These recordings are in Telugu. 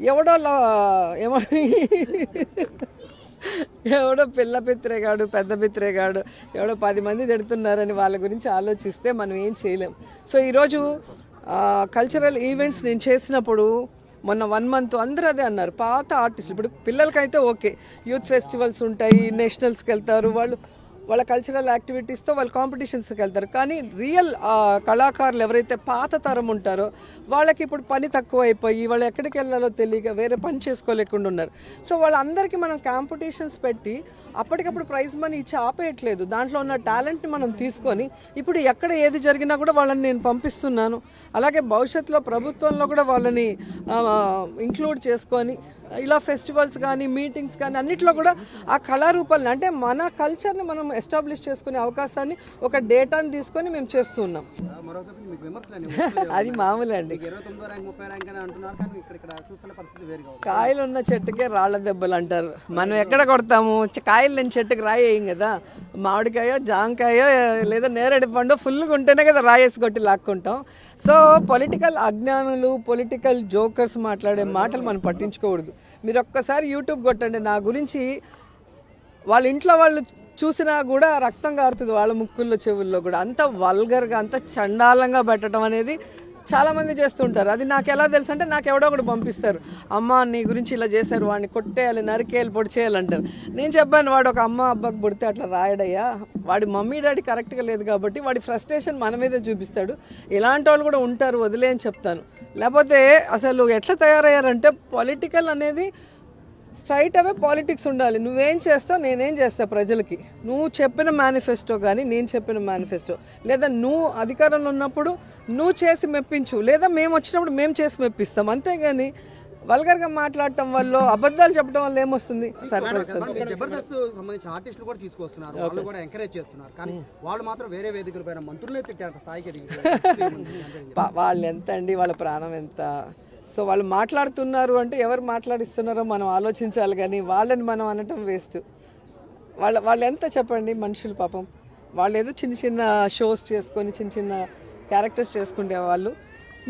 ఎవడో ఏమో. ఎవడో పిల్ల పిత్రేగాడు పెద్ద పిత్రేగాడు ఎవడో పది మంది తిడుతున్నారని వాళ్ళ గురించి ఆలోచిస్తే మనం ఏం చేయలేం. సో ఈరోజు కల్చరల్ ఈవెంట్స్ నేను చేసినప్పుడు మొన్న వన్ మంత్ అందరూ అదే అన్నారు. పాత ఆర్టిస్టులు ఇప్పుడు పిల్లలకైతే ఓకే. యూత్ ఫెస్టివల్స్ ఉంటాయి నేషనల్స్కి వెళ్తారు వాళ్ళు వాళ్ళ కల్చరల్ యాక్టివిటీస్తో వాళ్ళు కాంపిటీషన్స్కి వెళ్తారు. కానీ రియల్ కళాకారులు ఎవరైతే పాత తరం ఉంటారో వాళ్ళకి ఇప్పుడు పని తక్కువ అయిపోయి వాళ్ళు ఎక్కడికి వెళ్ళాలో తెలియక వేరే పని చేసుకోలేకుండా ఉన్నారు. సో వాళ్ళందరికీ మనం కాంపిటీషన్స్ పెట్టి అప్పటికప్పుడు ప్రైజ్ మనీ ఇచ్చి ఆపేయట్లేదు. దాంట్లో ఉన్న టాలెంట్ని మనం తీసుకొని ఇప్పుడు ఎక్కడ ఏది జరిగినా కూడా వాళ్ళని నేను పంపిస్తున్నాను. అలాగే భవిష్యత్తులో ప్రభుత్వంలో కూడా వాళ్ళని ఇంక్లూడ్ చేసుకొని ఇలా ఫెస్టివల్స్ కానీ మీటింగ్స్ కానీ అన్నిట్లో కూడా ఆ కళారూపాలని అంటే మన కల్చర్ని మనం ఎస్టాబ్లిష్ చేసుకునే అవకాశాన్ని ఒక డేటాని తీసుకొని మేము చేస్తున్నాం. అది మామూలు అండి. కాయలు ఉన్న చెట్టుకే రాళ్ళ దెబ్బలు అంటారు. మనం ఎక్కడ కొడతాము? కాయలు లేని చెట్టుకి రాయి వేయం కదా. మామిడికాయ జాంకాయ లేదా నేరేడు పండు ఫుల్గా ఉంటేనే కదా రాయేసి కొట్టి లాక్కుంటాం. సో పొలిటికల్ అజ్ఞానులు పొలిటికల్ జోకర్స్ మాట్లాడే మాటలు మనం పట్టించుకోకూడదు. మీరు ఒక్కసారి యూట్యూబ్ కొట్టండి. నా గురించి వాళ్ళ ఇంట్లో వాళ్ళు చూసినా కూడా రక్తం కారుతుంది వాళ్ళ ముక్కుల్లో చెవుల్లో కూడా. అంత వల్గర్గా అంత చండాలంగా పెట్టడం అనేది చాలామంది చేస్తుంటారు. అది నాకు ఎలా తెలుసు అంటే నాకు ఎవడో ఒకటి పంపిస్తారు. అమ్మ నీ గురించి ఇలా చేశారు వాడిని కొట్టేయాలి నరికేయాలి పొడి చేయాలంటారు నేను చెప్పాను వాడు ఒక అమ్మ అబ్బాకి పుడితే అట్లా రాయడయ్యా. వాడి మమ్మీ డాడీ కరెక్ట్గా లేదు కాబట్టి వాడి ఫ్రస్ట్రేషన్ మన మీదే చూపిస్తాడు. ఇలాంటి వాళ్ళు కూడా ఉంటారు వదిలే అని చెప్తాను. లేకపోతే అసలు ఎట్లా తయారయ్యారంటే పొలిటికల్ అనేది స్ట్రైట్ అవే పాలిటిక్స్ ఉండాలి. నువ్వేం చేస్తావు నేనేం చేస్తా ప్రజలకి. నువ్వు చెప్పిన మేనిఫెస్టో కానీ నేను చెప్పిన మేనిఫెస్టో. లేదా నువ్వు అధికారంలో ఉన్నప్పుడు నువ్వు చేసి మెప్పించు. లేదా మేము వచ్చినప్పుడు మేము చేసి మెప్పిస్తాం. అంతేగాని వల్గర్గా మాట్లాడటం వల్ల అబద్ధాలు చెప్పడం వల్ల ఏమొస్తుంది? సర్ప్రైజ్ అంటే జబర్దస్త్ సంబంధించిన ఆర్టిస్టులు కూడా తీసుకొస్తున్నారు. వాళ్ళు కూడా ఎంకరేజ్ చేస్తున్నారు. కానీ వాళ్ళు మాత్రం వేరే వేదికల పైన మంత్రులే తిట్టారు స్థాయికి ఎదిగి పా- వాళ్ళు ఎంత అండి వాళ్ళ ప్రాణం ఎంత? సో వాళ్ళు మాట్లాడుతున్నారు అంటే ఎవరు మాట్లాడిస్తున్నారో మనం ఆలోచించాలి కానీ వాళ్ళని మనం అనటం వేస్ట్. వాళ్ళ వాళ్ళు ఎంత చెప్పండి మనుషులు పాపం. వాళ్ళు ఏదో చిన్న చిన్న షోస్ చేసుకొని చిన్న చిన్న క్యారెక్టర్స్ చేసుకుంటే వాళ్ళు.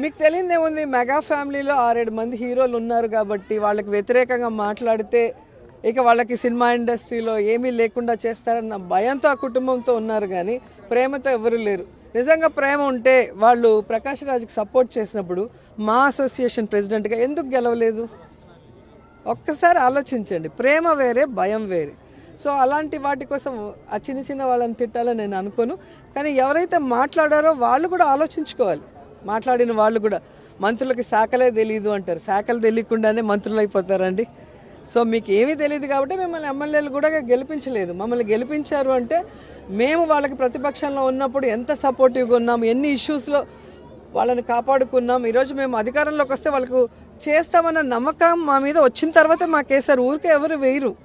మీకు తెలియదు ఏముంది మెగా ఫ్యామిలీలో ఆరేడు మంది హీరోలు ఉన్నారు కాబట్టి వాళ్ళకి వ్యతిరేకంగా మాట్లాడితే ఇక వాళ్ళకి సినిమా ఇండస్ట్రీలో ఏమీ లేకుండా చేస్తారన్న భయంతో ఆ కుటుంబంతో ఉన్నారు కానీ ప్రేమతో ఎవరూ లేరు. నిజంగా ప్రేమ ఉంటే వాళ్ళు ప్రకాష్ రాజ్కి సపోర్ట్ చేసినప్పుడు మా అసోసియేషన్ ప్రెసిడెంట్గా ఎందుకు గెలవలేదు? ఒక్కసారి ఆలోచించండి. ప్రేమ వేరే భయం వేరే. సో అలాంటి వాటి కోసం ఆ చిన్న చిన్న వాళ్ళని తిట్టాలని నేను అనుకోను. కానీ ఎవరైతే మాట్లాడారో వాళ్ళు కూడా ఆలోచించుకోవాలి. మాట్లాడిన వాళ్ళు కూడా మంత్రులకి శాఖలే తెలియదు అంటారు. శాఖలు తెలియకుండానే మంత్రులు అయిపోతారండి. సో మీకు ఏమీ తెలియదు కాబట్టి మిమ్మల్ని ఎమ్మెల్యేలు కూడా గెలిపించలేదు. మమ్మల్ని గెలిపించారు అంటే మేము వాళ్ళకి ప్రతిపక్షంలో ఉన్నప్పుడు ఎంత సపోర్టివ్గా ఉన్నాం ఎన్ని ఇష్యూస్లో వాళ్ళని కాపాడుకున్నాం ఈరోజు మేము అధికారంలోకి వస్తే వాళ్ళకు చేస్తామన్న నమ్మకం మా మీద వచ్చిన తర్వాత మాకేసారు ఊరికే ఎవరు వేయరు.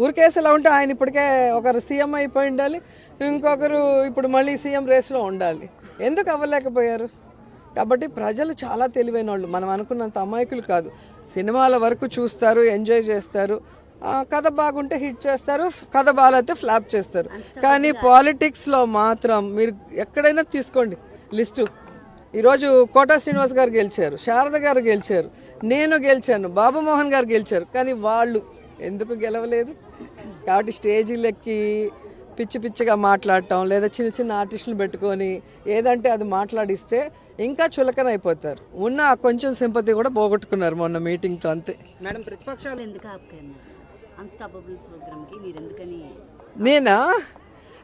ఊరికేసి ఎలా ఉంటే ఆయన ఇప్పటికే ఒకరు సీఎం అయిపోయి ఉండాలి ఇంకొకరు ఇప్పుడు మళ్ళీ సీఎం రేస్లో ఉండాలి. ఎందుకు అవ్వలేకపోయారు? కాబట్టి ప్రజలు చాలా తెలివైన వాళ్ళు మనం అనుకున్నంత అమాయకులు కాదు. సినిమాల వరకు చూస్తారు ఎంజాయ్ చేస్తారు. కథ బాగుంటే హిట్ చేస్తారు కథ బాగాలైతే ఫ్లాప్ చేస్తారు. కానీ పాలిటిక్స్లో మాత్రం మీరు ఎక్కడైనా తీసుకోండి లిస్టు. ఈరోజు కోటా శ్రీనివాస్ గారు గెలిచారు శారద గారు గెలిచారు నేను గెలిచాను బాబు మోహన్ గారు గెలిచారు కానీ వాళ్ళు ఎందుకు గెలవలేదు? కాబట్టి స్టేజీలెక్కి పిచ్చి పిచ్చిగా మాట్లాడటం లేదా చిన్న చిన్న ఆర్టిస్టులు పెట్టుకొని ఏదంటే అది మాట్లాడిస్తే ఇంకా చులకన అయిపోతారు. ఉన్న కొంచెం సింపతి కూడా పోగొట్టుకున్నారు మొన్న మీటింగ్తో అంతే. మేడం ప్రతిపక్షాలు ఎందుకు అన్స్టాపబుల్ ప్రోగ్రామ్కి మీరు ఎందుకని నేనా?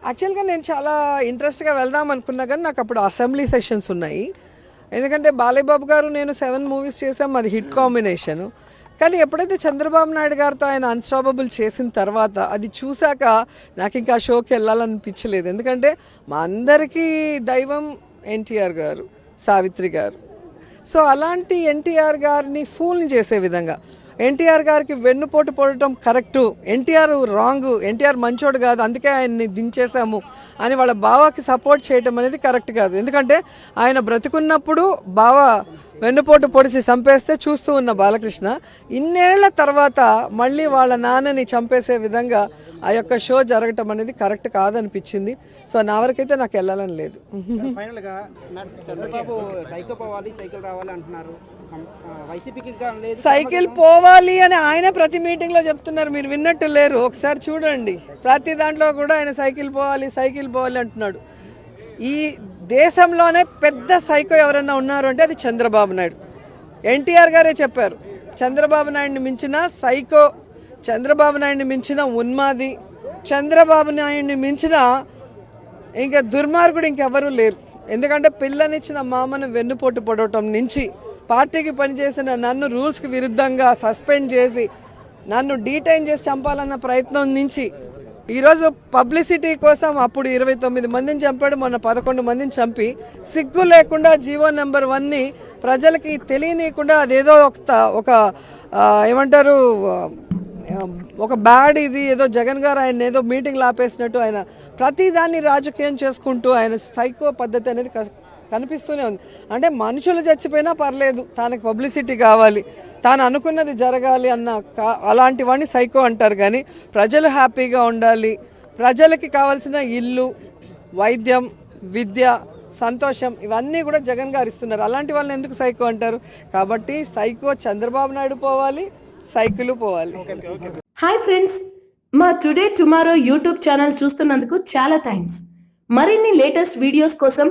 యాక్చువల్గా నేను చాలా ఇంట్రెస్ట్గా వెళ్దాం అనుకున్నా కానీ నాకు అప్పుడు అసెంబ్లీ సెషన్స్ ఉన్నాయి. ఎందుకంటే బాలయ్యబాబు గారు నేను సెవెన్ మూవీస్ చేసాం అది హిట్ కాంబినేషను కానీ ఎప్పుడైతే చంద్రబాబు నాయుడు గారితో ఆయన అన్స్టాపబుల్ చేసిన తర్వాత అది చూశాక నాకు ఇంకా ఆ షోకి వెళ్ళాలనిపించలేదు. ఎందుకంటే మా అందరికీ దైవం ఎన్టీఆర్ గారు సావిత్రి గారు. సో అలాంటి ఎన్టీఆర్ గారిని ఫూల్ని చేసే విధంగా ఎన్టీఆర్ గారికి వెన్నుపోటు పొడటం కరెక్టు. ఎన్టీఆర్ రాంగ్ ఎన్టీఆర్ మంచోడు కాదు అందుకే ఆయన్ని దించేశాము అని వాళ్ళ బావాకి సపోర్ట్ చేయటం అనేది కరెక్ట్ కాదు. ఎందుకంటే ఆయన బ్రతికున్నప్పుడు బావ వెన్నుపోటు పొడిచి చంపేస్తే చూస్తూ ఉన్న బాలకృష్ణ ఇన్నేళ్ళ తర్వాత మళ్ళీ వాళ్ళ నాన్నని చంపేసే విధంగా ఆ యొక్క షో జరగటం అనేది కరెక్ట్ కాదనిపించింది. సో నా వరకైతే నాకు వెళ్ళాలని లేదు. సైకిల్ పోవాలి అని ఆయన ప్రతి మీటింగ్లో చెప్తున్నారు. మీరు విన్నట్టు లేరు. ఒకసారి చూడండి. ప్రతి దాంట్లో కూడా ఆయన సైకిల్ పోవాలి సైకిల్ పోవాలి అంటున్నాడు. ఈ దేశంలోనే పెద్ద సైకో ఎవరన్నా ఉన్నారు అంటే అది చంద్రబాబు నాయుడు. ఎన్టీఆర్ గారే చెప్పారు. చంద్రబాబు నాయుడిని మించిన సైకో చంద్రబాబు నాయుడిని మించిన ఉన్మాది చంద్రబాబు నాయుడిని మించిన ఇంకా దుర్మార్గుడు ఇంకెవరూ లేరు. ఎందుకంటే పిల్లనిచ్చిన మామను వెన్నుపోటు పడవటం నుంచి పార్టీకి పనిచేసిన నన్ను రూల్స్కి విరుద్ధంగా సస్పెండ్ చేసి నన్ను డీటైన్ చేసి చంపాలన్న ప్రయత్నం నుంచి ఈరోజు పబ్లిసిటీ కోసం అప్పుడు ఇరవై తొమ్మిది మందిని చంపాడు మొన్న పదకొండు మందిని చంపి సిగ్గు లేకుండా జీవో నెంబర్ వన్ని ప్రజలకి తెలియనీయకుండా అదేదో ఒక ఒక ఏమంటారు ఒక బ్యాడ్ ఇది ఏదో జగన్ గారు ఆయన ఏదో మీటింగ్ ఆపేసినట్టు ఆయన ప్రతిదాన్ని రాజకీయం చేసుకుంటూ ఆయన సైకో పద్ధతి అనేది కనిపిస్తూనే ఉంది. అంటే మనుషులు చచ్చిపోయినా పర్లేదు తనకు పబ్లిసిటీ కావాలి తాను అనుకున్నది జరగాలి అన్న కా- అలాంటి వాడిని సైకో అంటారు కానీ ప్రజలు హ్యాపీగా ఉండాలి. ప్రజలకి కావాల్సిన ఇల్లు వైద్యం విద్య సంతోషం ఇవన్నీ కూడా జగన్ గారు ఇస్తున్నారు. అలాంటి వాళ్ళని ఎందుకు సైకో అంటారు? కాబట్టి సైకో చంద్రబాబు నాయుడు పోవాలి సైకిల్ పోవాలి. హాయ్ ఫ్రెండ్స్ మా టుడే టుమారో యూట్యూబ్ ఛానల్ చూస్తున్నందుకు చాలా థ్యాంక్స్. మరిన్ని లేటెస్ట్ వీడియోస్ కోసం